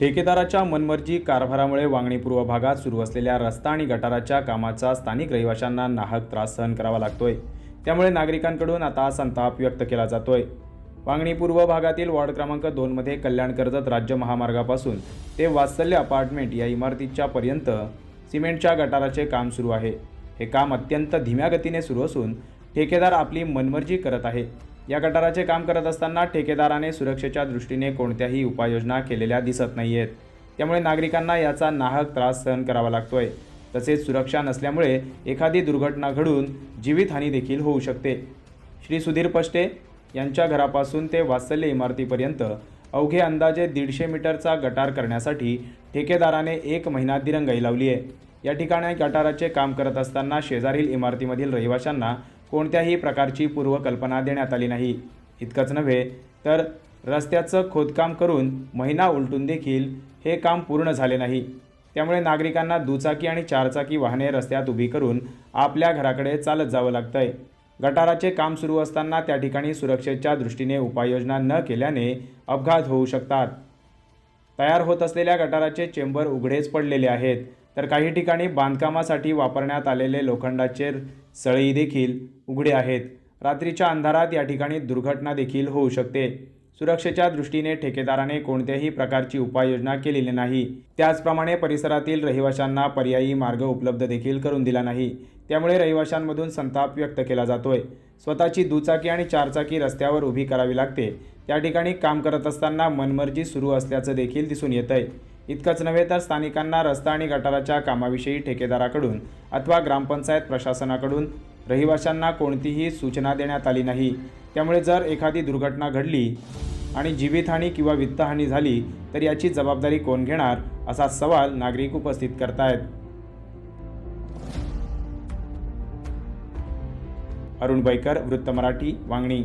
ठेकेदाराच्या मनमर्जी कारभारामुळे वांगणी पूर्व भागात सुरू असलेल्या रस्ता आणि गटाराच्या कामाचा स्थानिक रहिवाशांना नाहक त्रास सहन करावा लागतोय. त्यामुळे नागरिकांकडून आता संताप व्यक्त केला जातोय. वांगणी पूर्व भागातील वॉर्ड क्रमांक दोनमध्ये कल्याण कर्जत राज्य महामार्गापासून ते वात्सल्य अपार्टमेंट या इमारतीच्या पर्यंत सिमेंटच्या गटाराचे काम सुरू आहे. हे काम अत्यंत धीम्या गतीने सुरू असून ठेकेदार आपली मनमर्जी करत आहे. या गटाराचे काम करत असताना ठेकेदाराने सुरक्षेच्या दृष्टीने कोणत्याही उपाययोजना केलेल्या दिसत नाही आहेत त्यामुळे नागरिकांना याचा नाहक त्रास सहन करावा लागतोय. तसेच सुरक्षा नसल्यामुळे एखादी दुर्घटना घडून जीवितहानी देखील होऊ शकते. श्री सुधीर पष्टे यांच्या घरापासून ते वात्सल्य इमारतीपर्यंत अवघे अंदाजे दीडशे मीटरचा गटार करण्यासाठी ठेकेदाराने एक महिना दिरंगाई लावली आहे या ठिकाणी गटाराचे काम करत असताना शेजारील इमारतीमधील रहिवाशांना कोणत्याही प्रकारची पूर्वकल्पना देण्यात आली नाही. इतकंच नव्हे तर रस्त्याचं खोदकाम करून महिना उलटून देखील हे काम पूर्ण झाले नाही. त्यामुळे नागरिकांना दुचाकी आणि चारचाकी वाहने रस्त्यात उभी करून आपल्या घराकडे चालत जावं लागतं आहे गटाराचे काम सुरू असताना त्या ठिकाणी सुरक्षेच्या दृष्टीने उपाययोजना न केल्याने अपघात होऊ शकतात. तयार होत असलेल्या गटाराचे चेंबर उघडेच पडलेले आहेत. तर काही ठिकाणी बांधकामासाठी वापरण्यात आलेले लोखंडाचे सळई देखील उघडे आहेत. रात्रीच्या अंधारात या ठिकाणी दुर्घटना देखील होऊ शकते. सुरक्षेच्या दृष्टीने ठेकेदाराने कोणत्याही प्रकारची उपाययोजना केलेली नाही. त्याचप्रमाणे परिसरातील रहिवाशांना पर्यायी मार्ग उपलब्ध देखील करून दिला नाही. त्यामुळे रहिवाशांमधून संताप व्यक्त केला जातोय. स्वतःची दुचाकी आणि चारचाकी रस्त्यावर उभी करावी लागते. त्या ठिकाणी काम करत असताना मनमर्जी सुरू असल्याचं देखील दिसून येत आहे इतकंच नव्हे तर स्थानिकांना रस्ता आणि गटाराच्या कामाविषयी ठेकेदाराकडून अथवा ग्रामपंचायत प्रशासनाकडून रहिवाशांना कोणतीही सूचना देण्यात आली नाही. त्यामुळे जर एखादी दुर्घटना घडली आणि जीवितहानी किंवा वित्तहानी झाली तर याची जबाबदारी कोण घेणार असा सवाल नागरिक उपस्थित करतायत. अरुण बैकर वृत्त मराठी वांगणी.